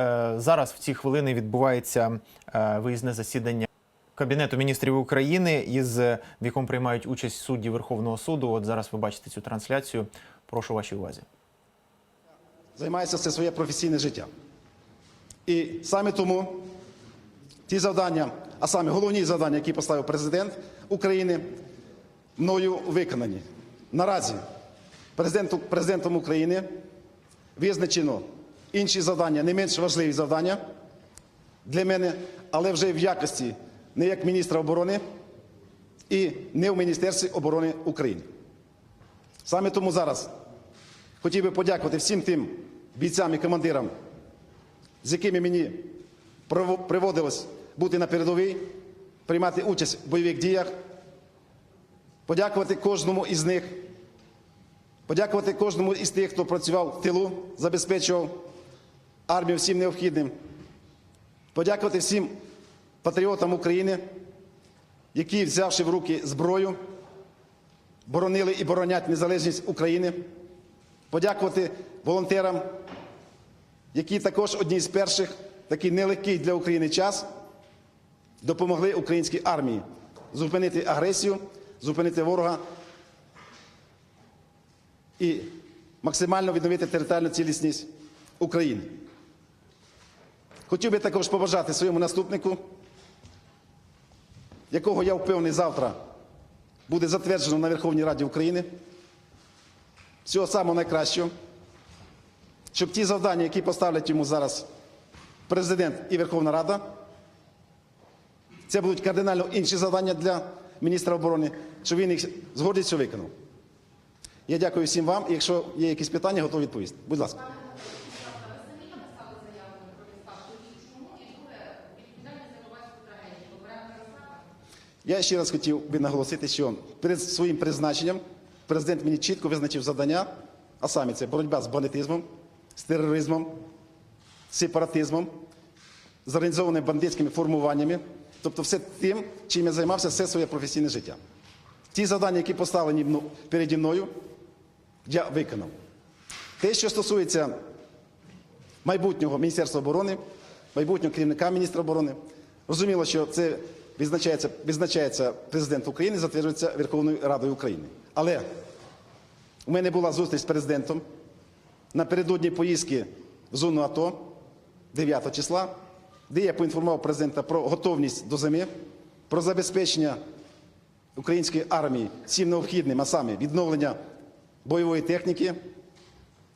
Е, Зараз в ці хвилини відбувається е, виїзне засідання Кабінету міністрів України, із в якому приймають участь судді Верховного суду. От зараз ви бачите цю трансляцію. Прошу вашій увазі. займається це своє професійне життя. І саме тому ті завдання, а саме головні завдання, які поставив президент України, мною виконані. Наразі президентом України визначено інші завдання, не менш важливі завдання для мене, але вже в якості не як міністра оборони і не в Міністерстві оборони України. Саме тому зараз Хотів би подякувати всім тим бійцям і командирам, з якими мені приводилось бути на передовій, приймати участь в бойових діях. Подякувати кожному із них, подякувати кожному із тих, хто працював в тилу, забезпечував армію всім необхідним. Подякувати всім патріотам України, які, взявши в руки зброю, боронили і боронять незалежність України подякувати волонтерам, які також одні з перших, такий нелегкий для України час, допомогли українській армії зупинити агресію, зупинити ворога і максимально відновити територіальну цілісність України. Хотів би також побажати своєму наступнику, якого я впевнений завтра буде затверджено на Верховній Раді України всього самого найкращого, щоб ті завдання, які поставлять йому зараз президент і Верховна Рада, це будуть кардинально інші завдання для міністра оборони, щоб він їх з гордістю виконав. Я дякую всім вам. І якщо є якісь питання, готовий відповісти. Будь ласка. Я ще раз хотів би наголосити, що перед своїм призначенням президент мені чітко визначив завдання, а саме це боротьба з бандитизмом, з тероризмом, сепаратизмом, з організованими бандитськими формуваннями, тобто все тим, чим я займався все своє професійне життя. Ті завдання, які поставлені переді мною, я виконав. Те, що стосується майбутнього Міністерства оборони, майбутнього керівника міністра оборони. Розуміло, що це відзначається, відзначається президент України, затверджується Верховною Радою України. Але у мене була зустріч з президентом напередодні поїздки в зону АТО 9 числа, де я поінформував президента про готовність до зими, про забезпечення української армії всім необхідним, а саме відновлення бойової техніки,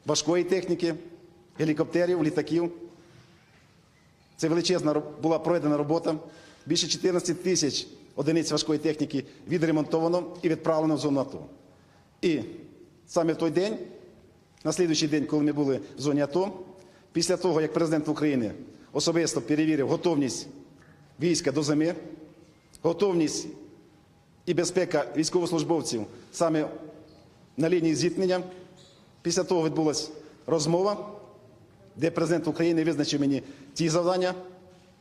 важкої техніки, гелікоптерів, літаків. Це величезна була проведена робота. Більше 14 тисяч одиниць важкої техніки відремонтовано і відправлено в зону АТО. І саме в той день, на слідуючий день, коли ми були в зоні АТО, після того, як президент України особисто перевірив готовність війська до зими, готовність і безпека військовослужбовців саме на лінії зіткнення, після того відбулася розмова, де президент України визначив мені ті завдання,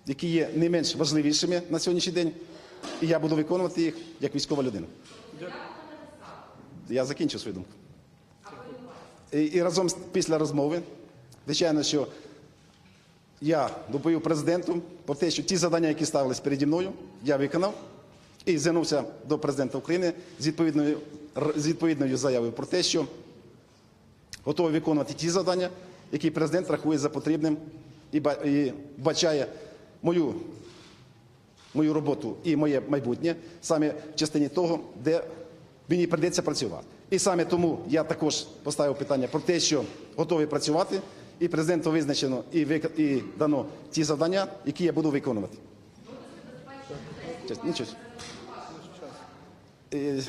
які є не менш важливішими на сьогоднішній день, і я буду виконувати їх як військова людина. Я закінчу свою думку. І, і разом після розмови, звичайно, що я доповів президенту про те, що ті завдання, які ставились переді мною, я виконав і звернувся до президента України з відповідною, з відповідною заявою про те, що готовий виконувати ті завдання, які президент рахує за потрібним і бачає мою, мою роботу і моє майбутнє саме в частині того, де мені прийдеться працювати. І саме тому я також поставив питання про те, що готовий працювати, і президенту визначено і, вик- і дано ті завдання, які я буду виконувати. Нічого. Е,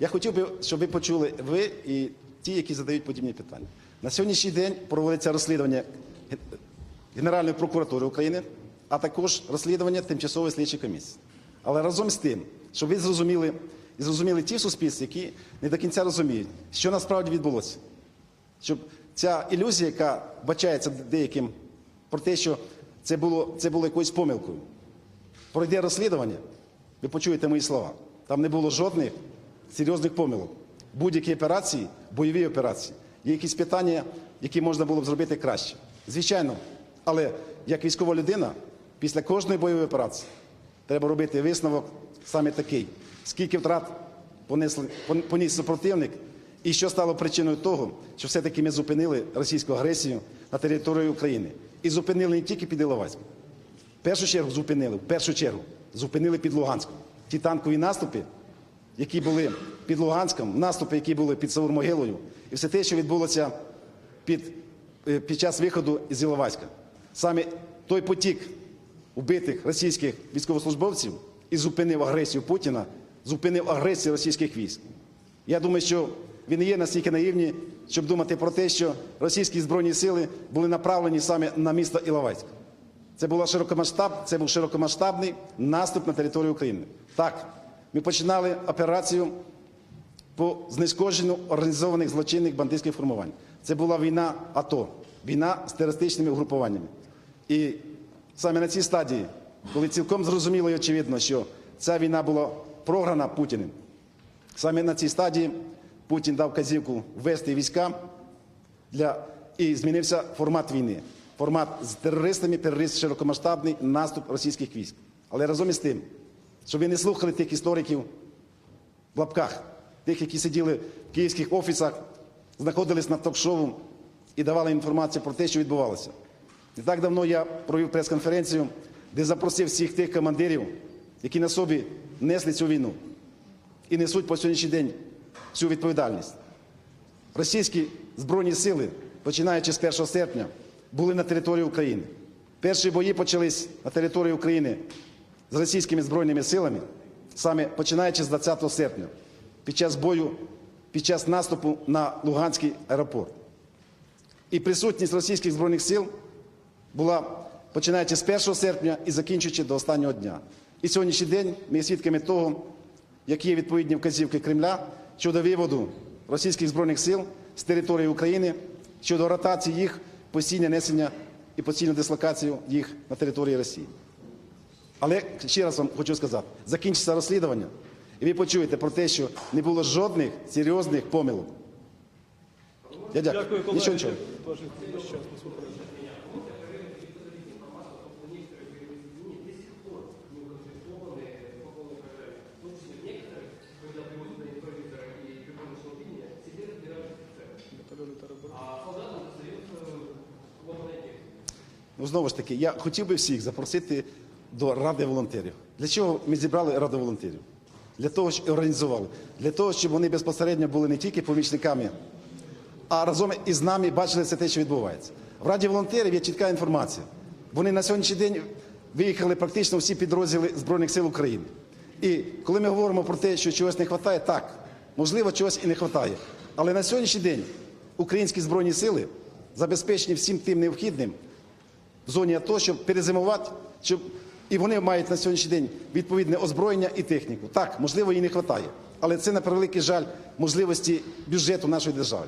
Я хотів би, щоб ви почули ви і ті, які задають подібні питання. На сьогоднішній день проводиться розслідування Генеральної прокуратури України, а також розслідування тимчасової слідчої комісії. Але разом з тим, щоб ви зрозуміли і зрозуміли ті в суспільстві, які не до кінця розуміють, що насправді відбулося. Щоб ця ілюзія, яка бачається деяким про те, що це було, це було якоюсь помилкою. Пройде розслідування, ви почуєте мої слова. Там не було жодних серйозних помилок. Будь-які операції, бойові операції. Є якісь питання, які можна було б зробити краще. Звичайно, але як військова людина, після кожної бойової операції треба робити висновок саме такий: скільки втрат поніс супротивник, і що стало причиною того, що все-таки ми зупинили російську агресію на території України. І зупинили не тільки під Іловайськом. В першу чергу зупинили, в першу чергу зупинили під Луганськом. Ті танкові наступи, які були під Луганськом, наступи, які були під Савурмогилою, і все те, що відбулося під, е, під час виходу із Іловайська. Саме той потік убитих російських військовослужбовців і зупинив агресію Путіна, зупинив агресію російських військ. Я думаю, що ви не є настільки наївні, щоб думати про те, що російські збройні сили були направлені саме на місто Іловайськ. Це була широкомасштаб, це був широкомасштабний наступ на територію України. Так, ми починали операцію по знешкодженню організованих злочинних бандитських формувань. Це була війна АТО, війна з терористичними угрупуваннями. І саме на цій стадії, коли цілком зрозуміло і очевидно, що ця війна була програна Путіним, саме на цій стадії Путін дав казівку ввести війська для і змінився формат війни. Формат з терористами, терорист широкомасштабний наступ російських військ. Але разом із тим, щоб ви не слухали тих істориків в лапках, тих, які сиділи в київських офісах, знаходились на ток-шоу і давали інформацію про те, що відбувалося. Не так давно я провів прес-конференцію, де запросив всіх тих командирів, які на собі несли цю війну і несуть по сьогоднішній день цю відповідальність. Російські збройні сили, починаючи з 1 серпня, були на території України. Перші бої почались на території України з російськими збройними силами, саме починаючи з 20 серпня, під час бою, під час наступу на Луганський аеропорт. І присутність російських збройних сил була починаючи з 1 серпня і закінчуючи до останнього дня. І сьогоднішній день ми є свідками того, які є відповідні вказівки Кремля щодо виводу російських збройних сил з території України щодо ротації їх, постійне несення і постійну дислокацію їх на території Росії. Але ще раз вам хочу сказати: закінчиться розслідування, і ви почуєте про те, що не було жодних серйозних помилок. Я дякую. Дякую, колеги. Нічого, нічого. Ну, знову ж таки, я хотів би всіх запросити до Ради волонтерів. Для чого ми зібрали Раду волонтерів? Для того, щоб організували, для того, щоб вони безпосередньо були не тільки помічниками, а разом із нами бачили все те, що відбувається. В Раді волонтерів є чітка інформація. Вони на сьогоднішній день виїхали практично всі підрозділи Збройних сил України. І коли ми говоримо про те, що чогось не вистачає, так, можливо, чогось і не вистачає. Але на сьогоднішній день українські збройні сили забезпечені всім тим необхідним, в зоні АТО, щоб перезимувати, щоб і вони мають на сьогоднішній день відповідне озброєння і техніку. Так, можливо, їй не вистачає, але це на превеликий жаль можливості бюджету нашої держави.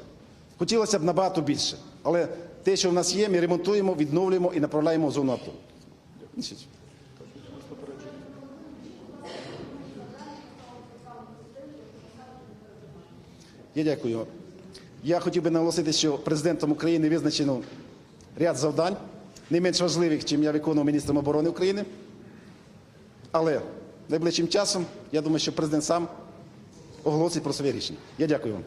Хотілося б набагато більше, але те, що в нас є, ми ремонтуємо, відновлюємо і направляємо в зону АТО. Я дякую. Я хотів би наголосити, що президентом України визначено ряд завдань, не менш важливих, чим я виконував міністром оборони України. Але найближчим часом я думаю, що президент сам оголосить про своє рішення. Я дякую вам.